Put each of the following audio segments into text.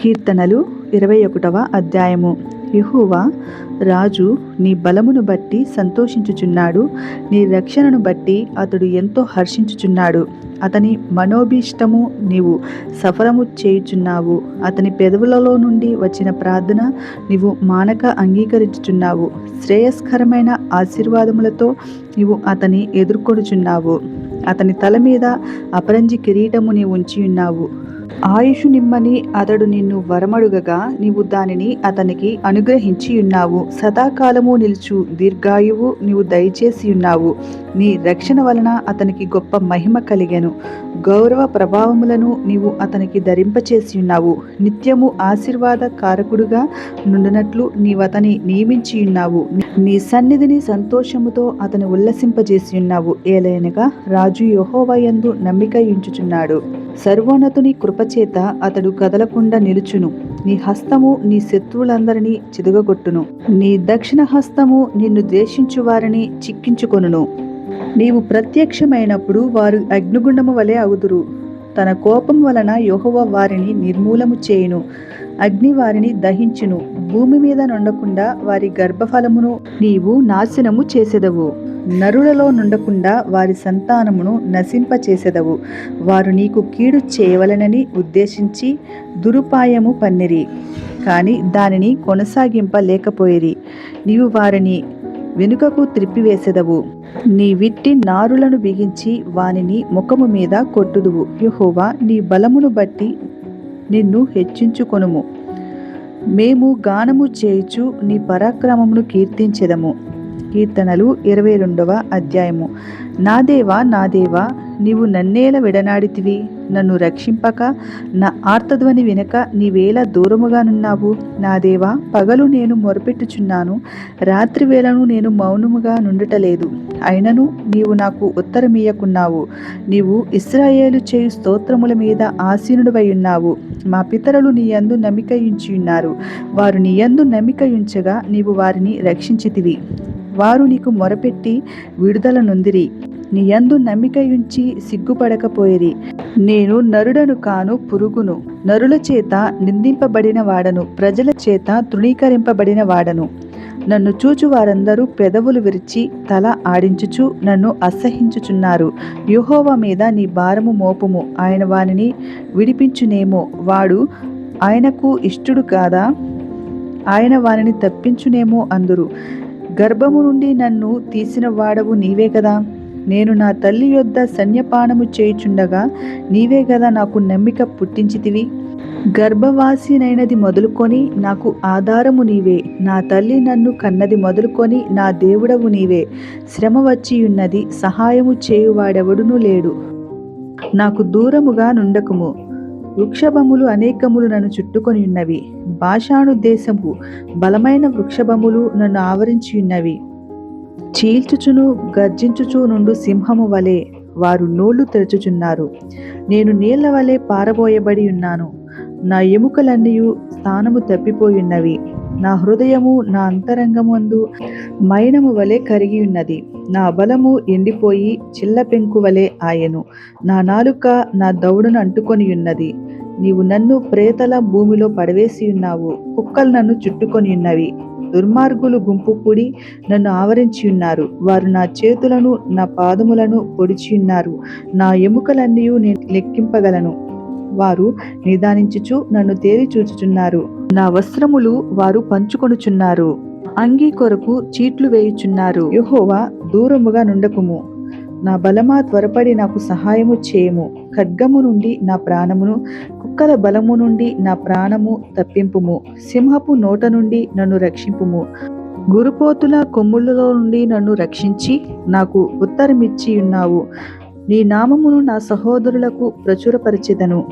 కీర్తనలు ఇరవై ఒకటవ అధ్యాయము. యెహోవా రాజు నీ బలమును బట్టి సంతోషించుచున్నాడు. నీ రక్షణను బట్టి అతడు ఎంతో హర్షించుచున్నాడు. అతని మనోభీష్టము నీవు సఫలము చేయుచున్నావు. అతని పెదవులలో నుండి వచ్చిన ప్రార్థన నీవు మానక అంగీకరించుచున్నావు. శ్రేయస్కరమైన ఆశీర్వాదములతో నీవు అతని ఎదుర్కొనుచున్నావు. అతని తల మీద అపరంజి కిరీటము నీవు ఉంచి ఉన్నావు ఆయుషు నిమ్మని అతడు నిన్ను వరమడుగగా నీవు దానిని అతనికి అనుగ్రహించి ఉన్నావు. సదాకాలము నిలుచు దీర్ఘాయువు నీవు దయచేసి ఉన్నావు. నీ రక్షణ వలన అతనికి గొప్ప మహిమ కలిగెను. గౌరవ ప్రభావములను నీవు అతనికి ధరింపచేసి ఉన్నావు. నిత్యము ఆశీర్వాద కారకుడుగా నుండినట్లు నీవు అతని నియమించి ఉన్నావు. నీ సన్నిధిని సంతోషముతో అతను ఉల్లసింపజేసి ఉన్నావు. ఏలైనగా రాజు యహోవయందు నమ్మిక ఇంచుచున్నాడు సర్వోన్నతుని కృపచేత అతడు కదలకుండా నిలుచును. నీ హస్తము నీ శత్రువులందరినీ చిదుగగొట్టును. నీ దక్షిణ హస్తము నిన్ను ద్వేషించు వారిని చిక్కించుకొనును. నీవు ప్రత్యక్షమైనప్పుడు వారు అగ్నిగుండము వలె అవుదురు తన కోపం వలన యోహవ వారిని నిర్మూలము చేయును. అగ్ని వారిని దహించును. భూమి మీద నుండకుండా వారి గర్భఫలమును నీవు నాశనము చేసెదవు. నరులలో నుండకుండా వారి సంతానమును నశింపచేసెదవు. వారు నీకు కీడు చేయవలనని ఉద్దేశించి దురుపాయము పన్నిరి. కానీ దానిని కొనసాగింపలేకపోయిరి. నీవు వారిని వెనుకకు త్రిప్పివేసెదవు. నీ విట్టి నారులను బిగించి వానిని ముఖము మీద కొట్టుదువు. యహోవా నీ బలమును బట్టి నిన్ను హెచ్చించుకొనుము. మేము గానము చేయుచు నీ పరాక్రమమును కీర్తించెదము. కీర్తనలు ఇరవై రెండవ అధ్యాయము. నా దేవా నా దేవా నీవు నన్నేల విడనాడితివి. నన్ను రక్షింపక నా ఆర్తధ్వని వినక నీవేలా దూరముగానున్నావు నా దేవా పగలు నేను మొరపెట్టుచున్నాను. రాత్రి వేళను నేను మౌనముగా నుండుటలేదు. అయినను నీవు నాకు ఉత్తరమీయకున్నావు నీవు ఇస్రాయేలు చేయు స్తోత్రముల మీద ఆసీనుడివై ఉన్నావు మా పితరులు నీ యందు నమ్మిక ఉన్నారు వారు నీ యందు నమ్మిక ఉంచగా నీవు వారిని రక్షించితివి. వారు నీకు మొరపెట్టి విడుదల నొందిరి. నీ యందు నమ్మిక సిగ్గుపడకపోయిరి. నేను నరుడను కాను పురుగును. నరుల చేత నిందింపబడిన వాడను. ప్రజల చేత తృణీకరింపబడిన వాడను. నన్ను చూచు వారందరూ పెదవులు విరిచి తల ఆడించుచు నన్ను అసహించుచున్నారు. యుహోవ మీద నీ భారము మోపుము. ఆయన వానిని విడిపించునేమో. వాడు ఆయనకు ఇష్టుడు కాదా? ఆయన వారిని తప్పించునేమో అందురు. గర్భము నుండి నన్ను తీసిన వాడవు నీవే కదా. నేను నా తల్లి యొద్ద సన్యపానము చేయుచుండగా నీవే కదా నాకు నమ్మిక పుట్టించితివి. గర్భవాసినైనది మొదలుకొని నాకు ఆధారము నీవే. నా తల్లి నన్ను కన్నది మొదలుకొని నా దేవుడవు నీవే. శ్రమ వచ్చియున్నది సహాయము చేయువాడెవడునూ లేడు. నాకు దూరముగా నుండకుము. వృక్షభములు అనేకములు నన్ను చుట్టుకొని ఉన్నవి. భాషానుద్దేశము బలమైన వృక్షభములు నన్ను ఆవరించి ఉన్నవి. చీల్చుచును గర్జించుచు నుండు సింహము వలె వారు నోళ్ళు తెరచుచున్నారు. నేను నీళ్ళ వలె పారబోయబడి ఉన్నాను. నా ఎముకలన్నీ స్థానము తప్పిపోయున్నవి. నా హృదయము నా అంతరంగమందు మైనము వలె కరిగి ఉన్నది. నా బలము ఎండిపోయి చిల్ల పెంకు వలె ఆయను. నా నాలుక నా దౌడును అంటుకొని ఉన్నది. నీవు నన్ను ప్రేతల భూమిలో పడవేసి ఉన్నావు. కుక్కలు నన్ను చుట్టుకొని ఉన్నవి. దుర్మార్గులు గుంపు కూడి నన్ను ఆవరించి ఉన్నారు. వారు నా చేతులను నా పాదములను పొడిచి ఉన్నారు. నా ఎముకలన్నీ నేను లెక్కింపగలను. వారు నిదానించుచు నన్ను తేరి చూచుచున్నారు నా వస్త్రములు వారు పంచుకొనుచున్నారు. అంగీ కొరకు చీట్లు వేయుచున్నారు. యుహోవా దూరముగా నుండకుము. నా బలమా త్వరపడి నాకు సహాయము చేయము. ఖడ్గము నుండి నా ప్రాణమును కుక్కల బలము నుండి నా ప్రాణము తప్పింపుము. సింహపు నోట నుండి నన్ను రక్షింపుము. గురుపోతుల కొమ్ములలో నుండి నన్ను రక్షించి నాకు ఉత్తరమిచ్చి ఉన్నావు నీ నామమును నా సహోదరులకు ప్రచురపరిచెదను.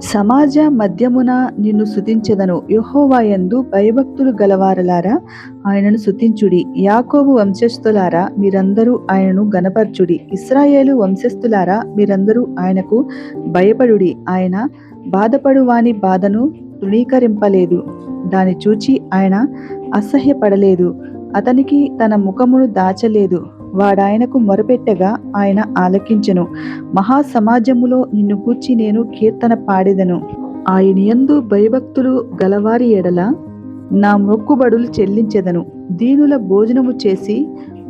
సమాజ మధ్యమున నిన్ను సుతించెదను యహోవాయందు భయభక్తులు గలవారలారా ఆయనను సుతించుడి యాకోబు వంశస్థులారా మీరందరూ ఆయనను గనపరచుడి ఇస్రాయేలు వంశస్థులారా మీరందరూ ఆయనకు భయపడుడి. ఆయన బాధపడు వాని బాధను తృణీకరింపలేదు. దాని చూచి ఆయన అసహ్యపడలేదు. అతనికి తన ముఖమును దాచలేదు. వాడాయనకు మొరపెట్టగా ఆయన ఆలకించెను. మహాసమాజములో నిన్ను కూర్చి నేను కీర్తన పాడెదను. ఆయన యందు భయభక్తులు గలవారి ఎడల నా మొక్కుబడులు చెల్లించెదను. దీనుల భోజనము చేసి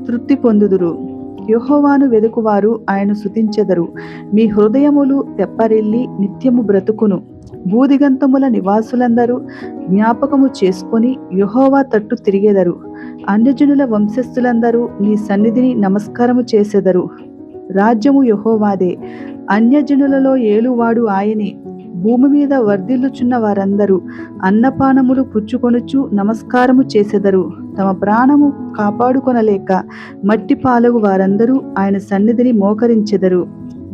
తృప్తి పొందుదురు. యుహోవాను వెదుకువారు ఆయన సుతించెదరు మీ హృదయములు తెప్పరిల్లి నిత్యము బ్రతుకును. భూదిగంతముల నివాసులందరూ జ్ఞాపకము చేసుకొని యెహోవా తట్టు తిరిగెదరు. అన్యజనుల వంశస్థులందరూ నీ సన్నిధిని నమస్కారము చేసెదరు. రాజ్యము యహోవాదే. అన్యజనులలో ఏలువాడు ఆయనే. భూమి మీద వర్ధిల్లుచున్న వారందరూ అన్నపానములు పుచ్చుకొనుచు నమస్కారము చేసెదరు. తమ ప్రాణము కాపాడుకొనలేక మట్టి పాలగు వారందరూ ఆయన సన్నిధిని మోకరించెదరు.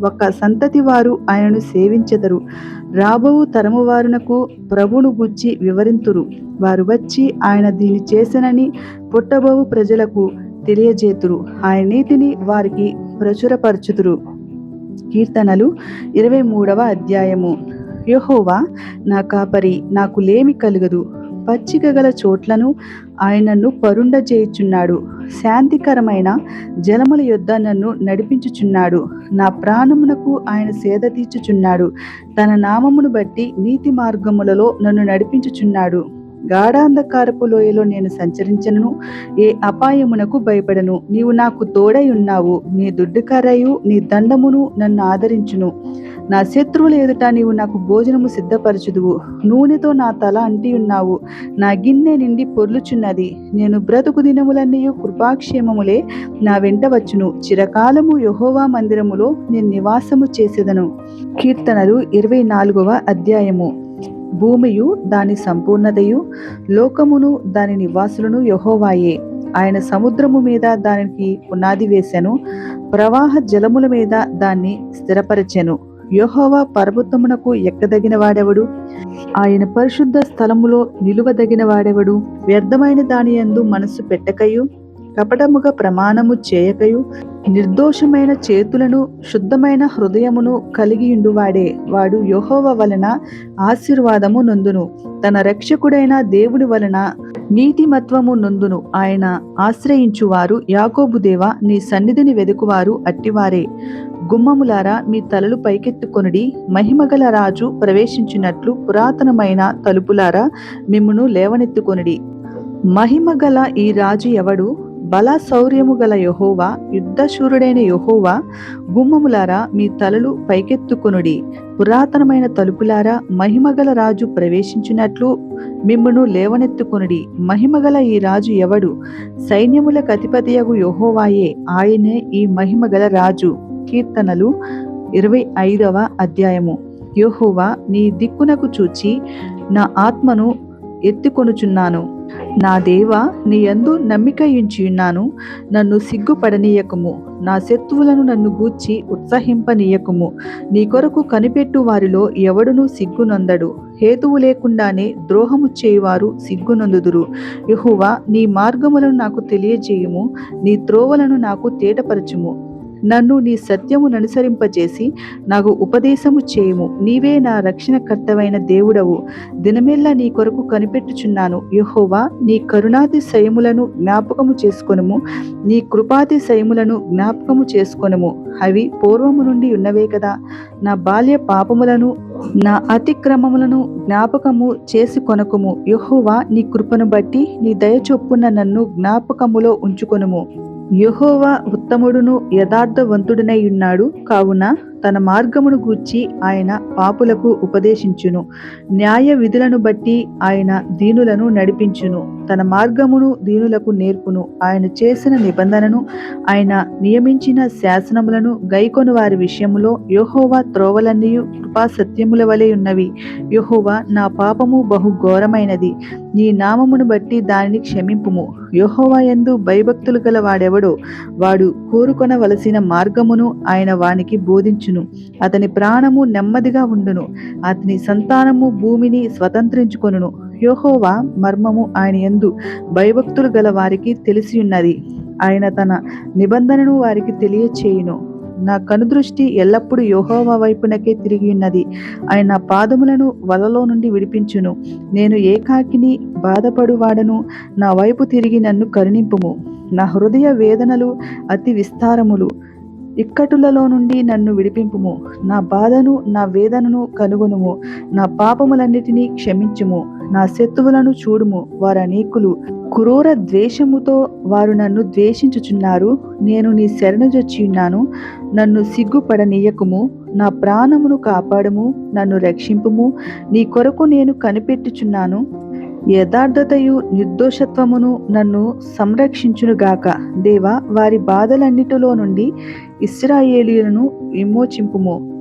ఒక సంతతి వారు ఆయనను సేవించెదరు. రాబోవు తరము వారునకు ప్రభును గుచ్చి వివరింతురు. వారు వచ్చి ఆయన దీని చేసనని పుట్టబోవు ప్రజలకు తెలియజేతురు. ఆయన నీతిని వారికి ప్రచురపరచుదురు. కీర్తనలు ఇరవై మూడవ అధ్యాయము. యెహోవా నా కాపరి నాకు లేమి కలుగదు. పచ్చిక గల చోట్లను ఆయనను పరుండ చేయుచున్నాడు శాంతికరమైన జలముల యొద్ద నన్ను నడిపించుచున్నాడు. నా ప్రాణమునకు ఆయన సేద తీర్చుచున్నాడు. తన నామమును బట్టి నీతి మార్గములలో నన్ను నడిపించుచున్నాడు. గాఢాంధకారపు లోయలో నేను సంచరించను. ఏ అపాయమునకు భయపడను. నీవు నాకు తోడై ఉన్నావు. నీ దుడ్డుకరయు నీ దండమును నన్ను ఆదరించును. నా శత్రువుల ఎదుట నీవు నాకు భోజనము సిద్ధపరచుదువు. నూనెతో నా తల అంటి ఉన్నావు. నా గిన్నె నిండి పొర్లుచున్నది. నేను బ్రతుకు దినములన్నీ కృపాక్షేమములే నా వెంట వచ్చును. చిరకాలము యహోవా మందిరములో నేను నివాసము చేసేదను. కీర్తనలు ఇరవై నాలుగవ అధ్యాయము. భూమియు దాని సంపూర్ణతయు లోకమును దాని నివాసులను యహోవాయే. ఆయన సముద్రము మీద దానికి పునాది వేశాను ప్రవాహ జలముల మీద దాన్ని స్థిరపరచెను. యహోవా పర్వతమునకు ఎక్కదగిన వాడెవడు ఆయన పరిశుద్ధ స్థలములో నిలువదగిన వాడెవడు వ్యర్థమైన దాని యందు మనస్సు పెట్టకయు. కపటముగా ప్రమాణము చేయకయు నిర్దోషమైన చేతులను శుద్ధమైన హృదయమును కలిగియుండువాడే వాడు యోహోవ వలన ఆశీర్వాదము నొందును. తన రక్షకుడైన దేవుని వలన నీతిమత్వము నొందును. ఆయన ఆశ్రయించువారు యాకోబు దేవ నీ సన్నిధిని వెదుకువారు అట్టివారే. గుమ్మములారా మీ తలలు పైకెత్తుకొనుడి. మహిమగల రాజు ప్రవేశించినట్లు పురాతనమైన తలుపులారా మిమ్మును లేవనెత్తుకొనుడి. మహిమగల ఈ రాజు ఎవడు? బల శౌర్యము గల యహోవా యుద్ధశూరుడైన యహోవా గుమ్మములారా మీ తలలు పైకెత్తుకొనుడి. పురాతనమైన తలుపులారా మహిమగల రాజు ప్రవేశించినట్లు మిమ్మును లేవనెత్తుకొనుడి. మహిమగల ఈ రాజు ఎవడు? సైన్యముల కతిపతియగు యహోవాయే ఆయనే ఈ మహిమగల రాజు. కీర్తనలు ఇరవై ఐదవ అధ్యాయము. యహోవా నీ దిక్కునకు చూచి నా ఆత్మను ఎత్తుకొనుచున్నాను. నా దేవ నీ యందు నమ్మిక ఉన్నాను నన్ను సిగ్గుపడనీయకము. నా శత్రువులను నన్ను గూర్చి ఉత్సహింపనీయకము. నీ కొరకు కనిపెట్టు వారిలో ఎవడునూ సిగ్గునందడు. హేతువు లేకుండానే ద్రోహము చేయువారు సిగ్గునందుదురు. యహువా నీ మార్గములను నాకు తెలియజేయుము. నీ త్రోవలను నాకు తేటపరచుము. నన్ను నీ సత్యము అనుసరింపజేసి నాకు ఉపదేశము చేయము. నీవే నా రక్షణకర్తవైన దేవుడవు. దినమెల్లా నీ కొరకు కనిపెట్టుచున్నాను. యహోవా నీ కరుణాతిశయములను జ్ఞాపకము చేసుకొనుము. నీ కృపాతిశయములను జ్ఞాపకము చేసుకొనుము. అవి పూర్వము నుండి ఉన్నవే కదా. నా బాల్య పాపములను నా అతిక్రమములను జ్ఞాపకము చేసి కొనకుము. యహోవా నీ కృపను బట్టి నీ దయ చొప్పున నన్ను జ్ఞాపకములో ఉంచుకొనుము. యహోవా ఉత్తముడును యథార్థవంతుడనై ఉన్నాడు. కావున తన మార్గమును గూర్చి ఆయన పాపులకు ఉపదేశించును. న్యాయ విధులను బట్టి ఆయన దీనులను నడిపించును. తన మార్గమును దీనులకు నేర్పును. ఆయన చేసిన నిబంధనను ఆయన నియమించిన శాసనములను గైకొను వారి విషయములో యోహోవా త్రోవలన్నీ కృపా సత్యముల వలె ఉన్నవి. యోహోవా నా పాపము బహు ఘోరమైనది నీ నామమును బట్టి దానిని క్షమింపుము. యోహోవా యందు భయభక్తులు గల వాడెవడో వాడు కోరుకొనవలసిన మార్గమును ఆయన వానికి బోధించును. అతని ప్రాణము నెమ్మదిగా ఉండును. అతని సంతానము భూమిని స్వతంత్రించుకొనును. యోహోవా మర్మము ఆయన ఎందు భయభక్తులు గల వారికి తెలిసి ఉన్నది ఆయన తన నిబంధనను వారికి తెలియచేయును. నా కనుదృష్టి ఎల్లప్పుడూ యోహోవా వైపునకే తిరిగి ఉన్నది ఆయన నా పాదములను వలలో నుండి విడిపించును. నేను ఏకాకిని బాధపడువాడను. నా వైపు తిరిగి నన్ను కరుణింపుము. నా హృదయ వేదనలు అతి విస్తారములు. ఇక్కటులలో నుండి నన్ను విడిపింపుము. నా బాధను నా వేదనను కనుగొనుము. నా పాపములన్నిటినీ క్షమించుము. నా శత్రువులను చూడుము. వారు అనేకులు. క్రూర ద్వేషముతో వారు నన్ను ద్వేషించుచున్నారు. నేను నీ శరణుజొచ్చి ఉన్నాను. నన్ను సిగ్గుపడనీయకుము. నా ప్రాణమును కాపాడము. నన్ను రక్షింపుము. నీ కొరకు నేను కనిపెట్టుచున్నాను. యథార్థతయు నిర్దోషత్వమును నన్ను సంరక్షించునుగాక. దేవా వారి బాధలన్నిటిలో నుండి ఇస్రాయేలీలను విమోచింపుము.